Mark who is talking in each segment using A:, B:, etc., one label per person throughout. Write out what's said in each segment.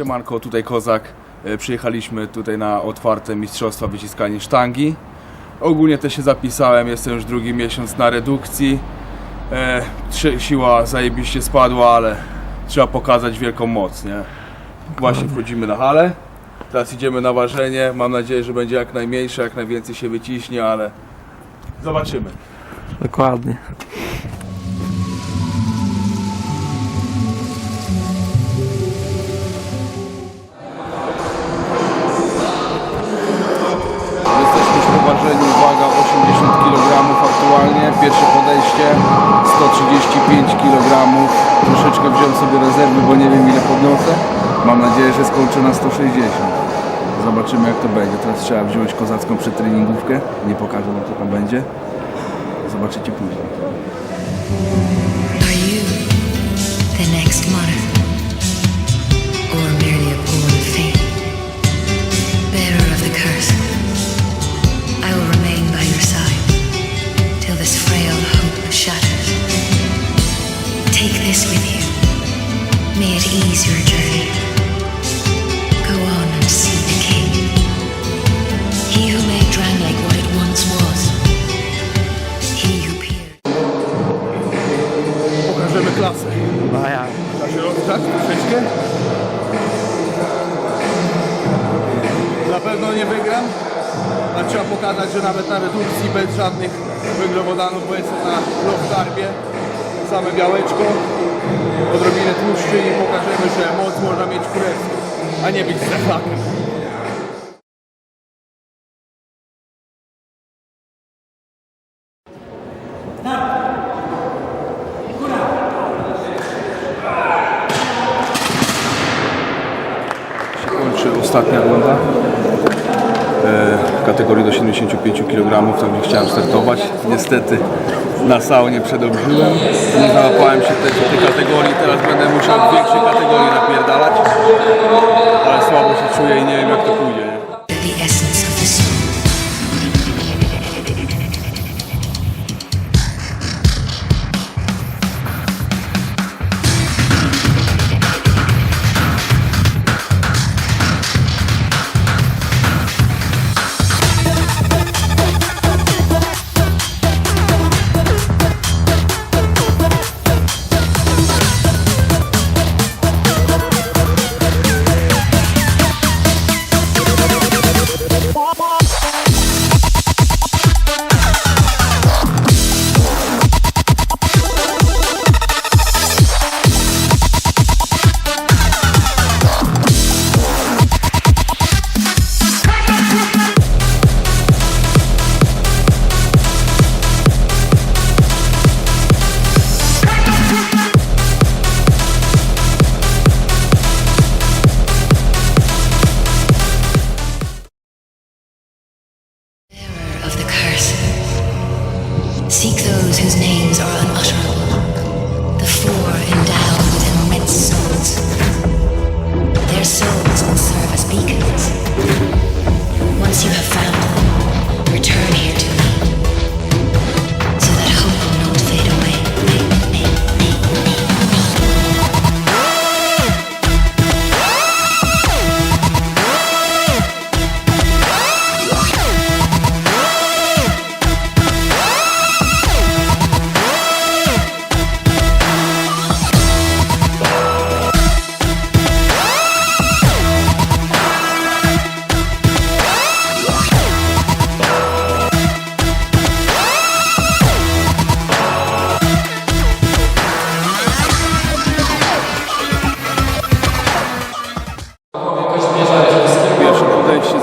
A: Siemanko, tutaj Kozak. E, Przyjechaliśmy tutaj na otwarte mistrzostwa wyciskania sztangi. Ogólnie też się zapisałem, jestem już drugi miesiąc na redukcji. E, siła zajebiście spadła, ale trzeba pokazać wielką moc, nie? Właśnie wchodzimy na halę. Teraz idziemy na ważenie. Mam nadzieję, że będzie jak najmniejsze, jak najwięcej się wyciśnie, ale zobaczymy.
B: Dokładnie.
A: Pierwsze podejście 135 kg. Troszeczkę wziąłem sobie rezerwy, bo nie wiem ile podniosę. Mam nadzieję, że skończę na 160. Zobaczymy jak to będzie. Teraz trzeba wziąć kozacką przetreningówkę. Nie pokażę wam co tam będzie. Zobaczycie później. Że nawet na redukcji bez żadnych węglowodanów, bo jestem na low carbie, same białeczko, odrobinę tłuszczy i pokażemy, że moc można mieć królewską, a nie być strefakiem. się kończy ostatnia runda w kategorii do 75 kg, tam gdzie chciałem startować. Niestety na saunie przedobrzyłem. Nie załapałem się też w tej kategorii, teraz będę musiał w większej kategorii napierdalać. Ale słabo się czuję i nie wiem jak to pójdzie. Nie?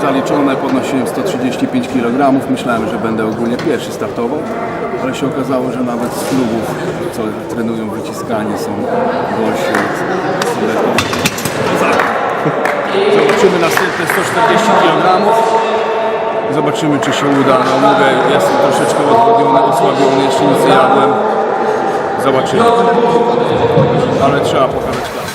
A: Zaliczone, podnosiłem 135 kg. Myślałem, że będę ogólnie pierwszy startował, ale się okazało, że nawet z klubów, co trenują wyciskanie, są gorsi. Zobaczymy następne 140 kg. Zobaczymy, czy się uda. No mówię, jestem troszeczkę odwodniony, osłabiony, jeszcze nic nie jadłem. Zobaczymy. Ale trzeba pokazać klasę.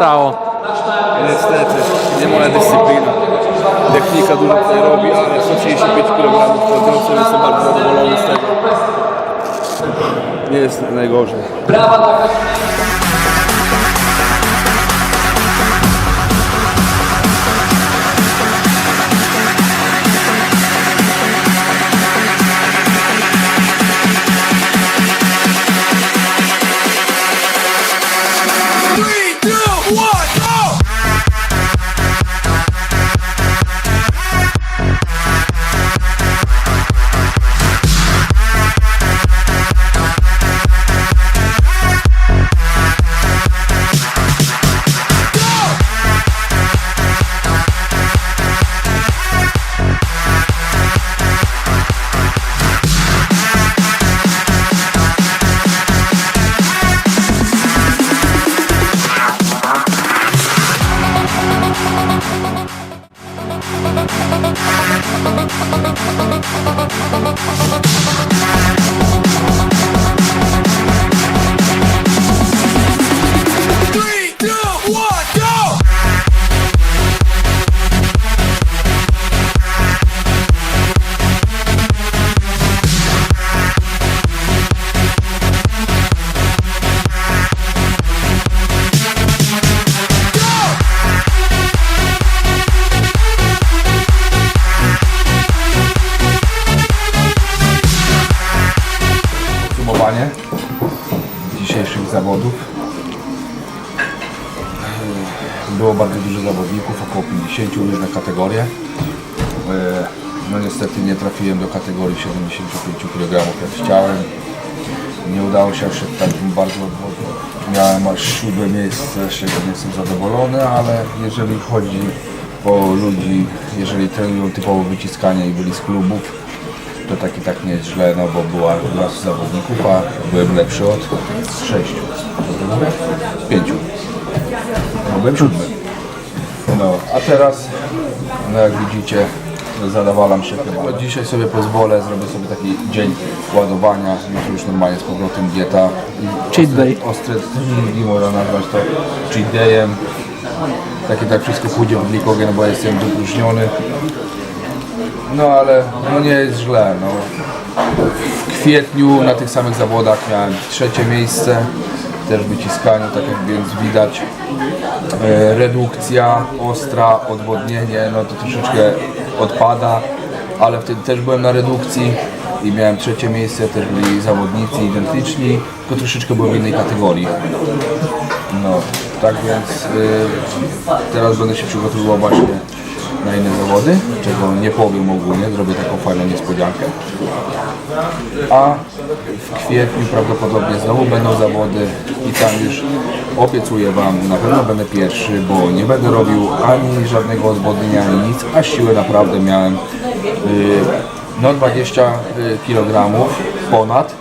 B: Stało?
A: Niestety, nie moja dyscyplina. Technika dużo tutaj robi, ale 135 kg podniosłem, jestem bardzo zadowolony z tego. Nie jest najgorzej. Three. Było bardzo dużo zawodników, około 50 różne kategorie. No niestety nie trafiłem do kategorii 75 kg jak chciałem. Nie udało się aż tak bardzo miałem aż siódme miejsce, z czego nie jestem zadowolony, ale jeżeli chodzi o ludzi, jeżeli trenują typowo wyciskanie i byli z klubów, to tak i tak nie jest źle, no bo była raz zawodników, a byłem lepszy od sześciu. Pięciu. No byłem siódmy. No, a teraz, no jak widzicie, zadawalam się chyba. No, dzisiaj sobie pozwolę, zrobię sobie taki dzień ładowania, jutro już normalnie z powrotem dieta.
B: Cheat day.
A: Ostre treningi, można nazwać to cheat dayem. Tak i tak wszystko pójdzie w glikogen, bo jestem wypróżniony. No ale no nie jest źle. No. W kwietniu na tych samych zawodach miałem trzecie miejsce, też wyciskaniu, tak jak więc widać. E, redukcja ostra, odwodnienie, no to troszeczkę odpada, ale wtedy też byłem na redukcji i miałem trzecie miejsce, też byli zawodnicy identyczni, tylko troszeczkę byłem w innej kategorii. No, tak więc y, teraz będę się przygotowywał właśnie na inne zawody, czego nie powiem ogólnie, zrobię taką fajną niespodziankę. A w kwietniu prawdopodobnie znowu będą zawody i tam już obiecuję Wam, na pewno będę pierwszy, bo nie będę robił ani żadnego odwodnienia, ani nic, a siłę naprawdę miałem y, no 20 kg ponad,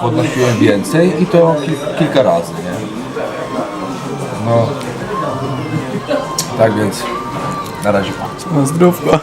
A: podnosiłem więcej i to kil- kilka razy, nie? No, tak więc na razie.
B: No zdrówko.